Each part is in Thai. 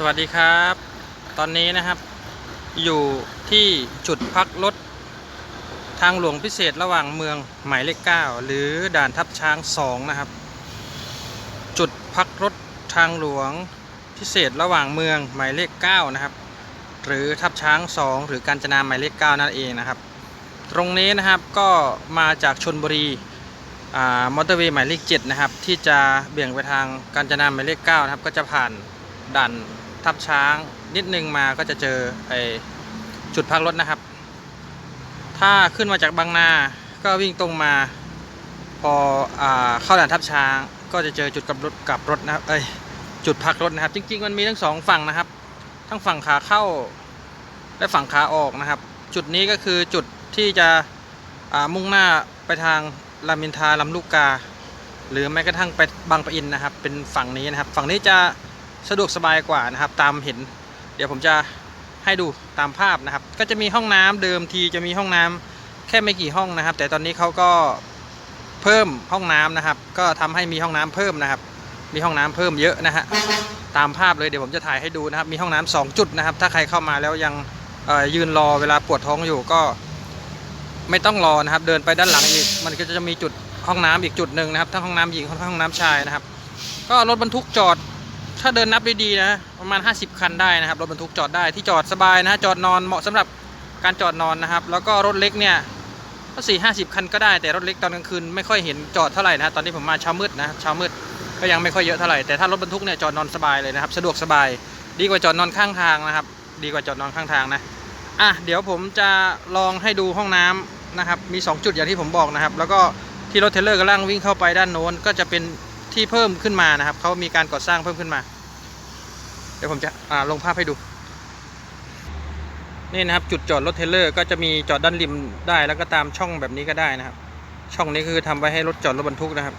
สวัสดีครับ ตอนนี้นะครับ อยู่ที่จุดพักรถทางหลวงพิเศษระหว่างเมืองหมายเลข 9 หรือด่านทับช้าง 2 นะครับ จุดพักรถทางหลวงพิเศษระหว่างเมืองหมายเลข 9 นะครับ หรือทับช้าง 2 หรือกาญจนาหมายเลข 9 นั่นเองนะครับ ตรงนี้นะครับก็มาจากชนบุรีอ่ามอเตอร์เวย์หมายเลข 7 นะครับ ที่จะเบี่ยงไปทางกาญจนาหมายเลข 9 นะครับ ก็จะผ่านด่าน ทับช้างนิดนึงมาก็จะเจอไอจุดพักรถนะครับ ถ้าขึ้นมาจากบางนาก็วิ่งตรงมา พออาเข้าด่านทับช้าง ก็จะเจอจุดกลับรถกลับรถนะครับเอ้ยจุดพักรถนะครับ จริง ๆ มันมีทั้งสองฝั่งนะครับ ทั้งฝั่งขาเข้าและฝั่งขาออกนะครับ จุดนี้ก็คือจุดที่จะอ่ามุ่งหน้าไปทางรามินทราลำลูกกา หรือแม้กระทั่งไปบางปะอินนะครับ เป็นฝั่งนี้นะครับ ฝั่งนี้จะ สะดวกสบายกว่านะครับ ตามเห็น เดี๋ยวผมจะให้ดูตามภาพนะครับ ก็จะมีห้องน้ำเดิมทีจะมีห้องน้ำแค่ไม่กี่ห้องนะครับ แต่ตอนนี้เขาก็เพิ่มห้องน้ำนะครับ ก็ทำให้มีห้องน้ำเพิ่มนะครับ มีห้องน้ำเพิ่มเยอะนะฮะตามภาพเลยเดี๋ยวผมจะถ่ายให้ดูนะครับ มีห้องน้ำสองจุดนะครับ ถ้าใครเข้ามาแล้วยังยืนรอเวลาปวดท้องอยู่ก็ ไม่ต้องรอนะครับ เดินไปด้านหลังอีกมันก็จะมีจุดห้องน้ำอีกจุดหนึ่งนะครับทั้งห้องน้ำหญิงทั้งห้องน้ำชายนะครับ ก็รถบรรทุกจอด ถ้าเดินนับดีๆนะ ประมาณ 50 คันได้นะครับ รถบรรทุกจอดได้ที่จอดสบายนะจอดนอนเหมาะสำหรับการจอดนอนนะครับ แล้วก็รถเล็กเนี่ยก็สี่ห้าสิบคันก็ได้แต่รถเล็กตอนกลางคืนไม่ค่อยเห็นจอดเท่าไหร่นะตอนนี้ผมมาเช้ามืดนะเช้ามืดก็ยังไม่ค่อยเยอะเท่าไหร่แต่ถ้ารถบรรทุกเนี่ยจอดนอนสบายเลยนะครับ สะดวกสบาย ดีกว่าจอดนอนข้างทางนะครับ ดีกว่าจอดนอนข้างทางนะอะเดี๋ยวผมจะลองให้ดูห้องน้ำนะครับ มี 2 จุดอย่างที่ผมบอกนะครับ แล้วก็ที่รถเทรลเลอร์กำลังวิ่งเข้าไปด้านโน้นก็จะเป็น ที่เพิ่มขึ้นมานะครับเขามีการก่อสร้างเพิ่มขึ้นมา เดี๋ยวผมจะอ่าลงภาพให้ดูนี่นะครับจุดจอดรถเทรลเลอร์ก็จะมีจอดด้านริมได้แล้วก็ตามช่องแบบนี้ก็ได้นะครับ ช่องนี้คือทำไว้ให้รถจอดรถบรรทุกนะครับ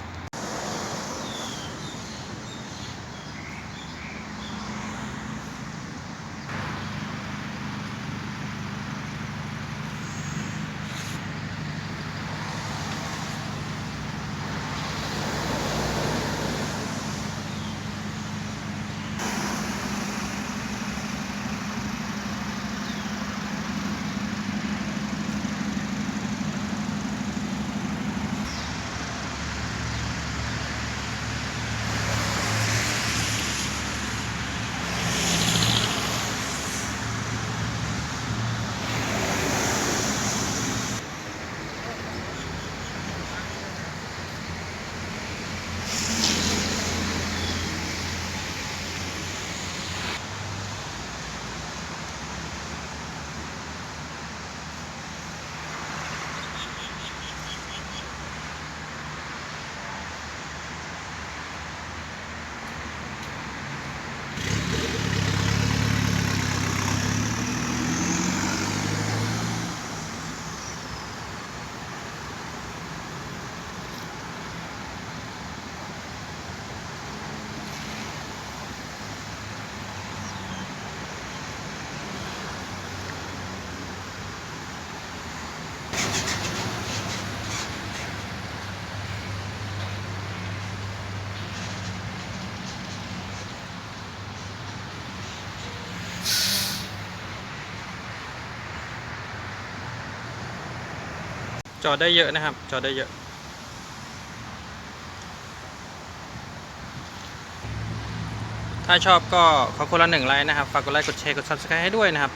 จอดได้เยอะนะครับ จอดได้เยอะถ้าชอบก็ขอคนละหนึ่งไลค์นะครับ ฝากกดไลค์กดแชร์กด subscribe ให้ด้วยนะครับ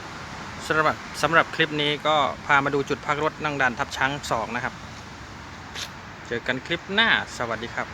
สำหรับสำหรับคลิปนี้ก็พามาดูจุดพักรถนั่งด่านทับช้าง2นะครับ เจอกันคลิปหน้าสวัสดีครับ